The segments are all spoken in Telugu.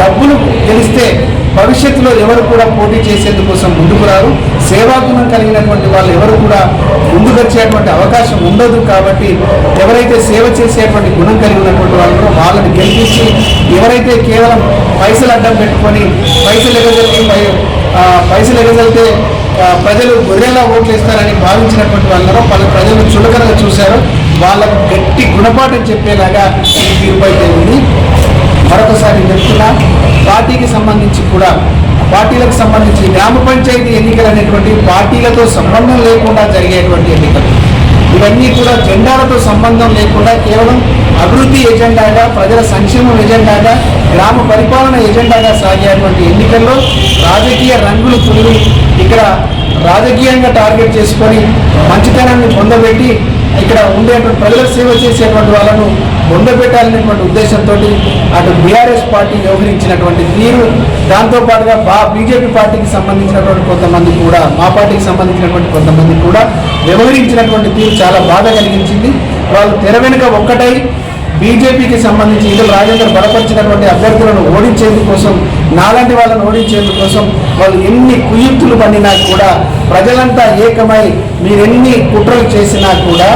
డబ్బులు గెలిస్తే భవిష్యత్తులో ఎవరు కూడా పోటీ చేసేందుకోసం ముందుకు రారు. సేవాగుణం కలిగినటువంటి వాళ్ళు ఎవరు కూడా ముందుకు వచ్చేటువంటి అవకాశం ఉండదు కాబట్టి ఎవరైతే సేవ చేసేటువంటి గుణం కలిగి ఉన్నటువంటి వాళ్ళు వాళ్ళని గెలిపించి ఎవరైతే కేవలం పైసలు అడ్డం పెట్టుకొని పైసలు ఎగజల్లి పై- పైసలు ఎగజల్తే ప్రజలు గొర్రెలా ఓట్లు ఇస్తారని భావించినటువంటి వాళ్ళలో పలు ప్రజలు చులకనగా చూశారు. వాళ్ళకు గట్టి గుణపాఠం చెప్పేలాగా ఈ తీర్పు అయితే ఉంది. మరొకసారి చెప్తున్నా పార్టీకి సంబంధించి కూడా పార్టీలకు సంబంధించి గ్రామ పంచాయతీ ఎన్నికలు అనేటువంటి పార్టీలతో సంబంధం లేకుండా జరిగేటువంటి ఎన్నికలు. ఇవన్నీ కూడా జెండాలతో సంబంధం లేకుండా కేవలం అభివృద్ధి ఎజెండాగా ప్రజల సంక్షేమం ఎజెండాగా గ్రామ పరిపాలన ఎజెండాగా సాగేటువంటి ఎన్నికల్లో రాజకీయ రంగులు పురుగు ఇక్కడ రాజకీయంగా టార్గెట్ చేసుకొని మంచితనాన్ని పొందబెట్టి ఇక్కడ ఉండేటువంటి ప్రజలకు సేవ చేసేటువంటి వాళ్ళను పొందబెట్టాలనేటువంటి ఉద్దేశంతో అటు బీఆర్ఎస్ పార్టీ వ్యవహరించినటువంటి తీరు దాంతోపాటుగా బా బీజేపీ పార్టీకి సంబంధించినటువంటి కొంతమంది కూడా మా పార్టీకి సంబంధించినటువంటి కొంతమంది కూడా వ్యవహరించినటువంటి తీరు చాలా బాధ కలిగించింది. వాళ్ళు తెర వెనుక ఒక్కటై బీజేపీకి సంబంధించి ఇందులో రాజేందర్ బలపరిచినటువంటి అభ్యర్థులను ఓడించేందుకోసం నాలాంటి వాళ్ళని ఓడించేందుకోసం వాళ్ళు ఎన్ని కుయుక్తులు పడినా కూడా ప్రజలంతా ఏకమై మీరెన్ని కుట్రలు చేసినా కూడా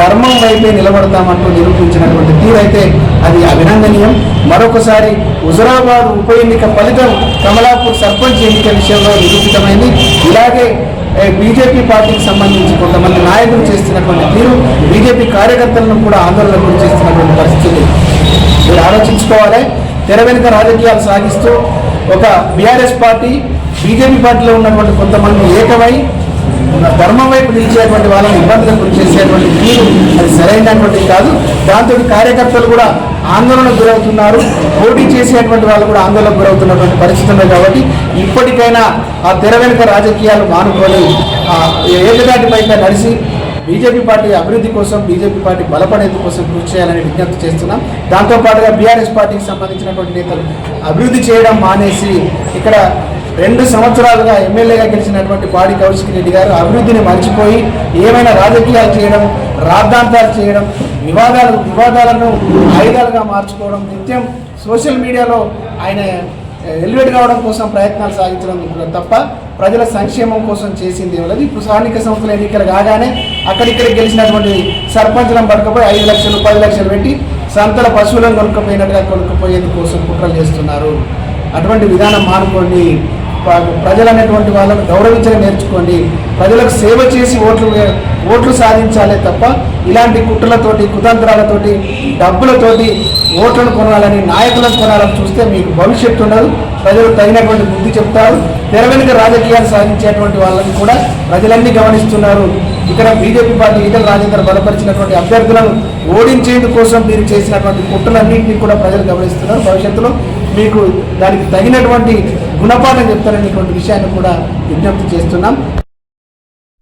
ధర్మం వైపే నిలబడతామంటూ నిరూపించినటువంటి తీరైతే అది అభినందనీయం. మరొకసారి హుజరాబాద్ ఉప ఎన్నిక ఫలితం కమలాపూర్ సర్పంచ్ ఎన్నిక విషయంలో నిరూపితమైంది. ఇలాగే బీజేపీ పార్టీకి సంబంధించి కొంతమంది నాయకులు చేస్తున్నటువంటి తీరు బీజేపీ కార్యకర్తలను కూడా ఆందోళన గురి చేస్తున్నటువంటి పరిస్థితి. మీరు ఆలోచించుకోవాలి. తెర వెనుక రాజకీయాలు సాగిస్తూ ఒక బీఆర్ఎస్ పార్టీ బీజేపీ పార్టీలో ఉన్నటువంటి కొంతమంది ఏకమై ధర్మం వైపు నిలిచేటువంటి వాళ్ళని ఇబ్బందులకు గురి చేసేటువంటి తీరు అది సరైనటువంటి కాదు. దాంతో కార్యకర్తలు కూడా ఆందోళనకు గురవుతున్నారు. పోటీ చేసేటువంటి వాళ్ళు కూడా ఆందోళనకు గురవుతున్నటువంటి పరిస్థితి ఉంది కాబట్టి ఇప్పటికైనా ఆ తెర వెనుక రాజకీయాలు మానుకొని ఆ నడిచి బీజేపీ పార్టీ అభివృద్ధి కోసం బీజేపీ పార్టీ బలపడేందుకు కోసం కృషి చేయాలని విజ్ఞప్తి చేస్తున్నాం. దాంతోపాటుగా బీఆర్ఎస్ పార్టీకి సంబంధించినటువంటి నేతలు అభివృద్ధి చేయడం మానేసి ఇక్కడ రెండు సంవత్సరాలుగా ఎమ్మెల్యేగా గెలిచినటువంటి బాడి కౌశిక్ రెడ్డి గారు అభివృద్ధిని మర్చిపోయి ఏమైనా రాజకీయాలు చేయడం రాద్ధాంతాలు చేయడం వివాదాలు వివాదాలను ఆయుధాలుగా మార్చుకోవడం నిత్యం సోషల్ మీడియాలో ఆయన ఎలివేట్ కావడం కోసం ప్రయత్నాలు సాగించడం తప్ప ప్రజల సంక్షేమం కోసం చేసింది ఏమీ ఇప్పుడు స్థానిక సంస్థల ఎన్నికలు కాగానే అక్కడిక్కడ గెలిచినటువంటి సర్పంచులను పడకపోయి ఐదు లక్షలు పది లక్షలు పెట్టి సంతల పశువులను కొనుక్కపోయినట్టుగా కొనుక్కపోయేందుకు కోసం కుట్రలు చేస్తున్నారు. అటువంటి విధానం మానుకోండి. ప్రజలు అనేటువంటి వాళ్ళని గౌరవించడం నేర్చుకోండి. ప్రజలకు సేవ చేసి ఓట్లు ఓట్లు సాధించాలే తప్ప ఇలాంటి కుట్రలతోటి కుతంత్రాలతోటి డబ్బులతోటి ఓట్లను కొనాలని నాయకులను కొనాలని చూస్తే మీకు భవిష్యత్తు ఉండదు. ప్రజలు తగినటువంటి బుద్ధి చెప్తారు. తెరవెనుక రాజకీయాలు సాధించేటువంటి వాళ్ళని కూడా ప్రజలన్నీ గమనిస్తున్నారు. ఇక్కడ బీజేపీ పార్టీ ఈటల రాజేందర్ బలపరిచినటువంటి అభ్యర్థులను ఓడించేందుకోసం మీరు చేసినటువంటి కుట్రలన్నింటినీ కూడా ప్రజలు గమనిస్తున్నారు. భవిష్యత్తులో మీకు దానికి తగినటువంటి గుణపాఠం చెప్తారనేటువంటి విషయాన్ని కూడా విజ్ఞప్తి చేస్తున్నాం.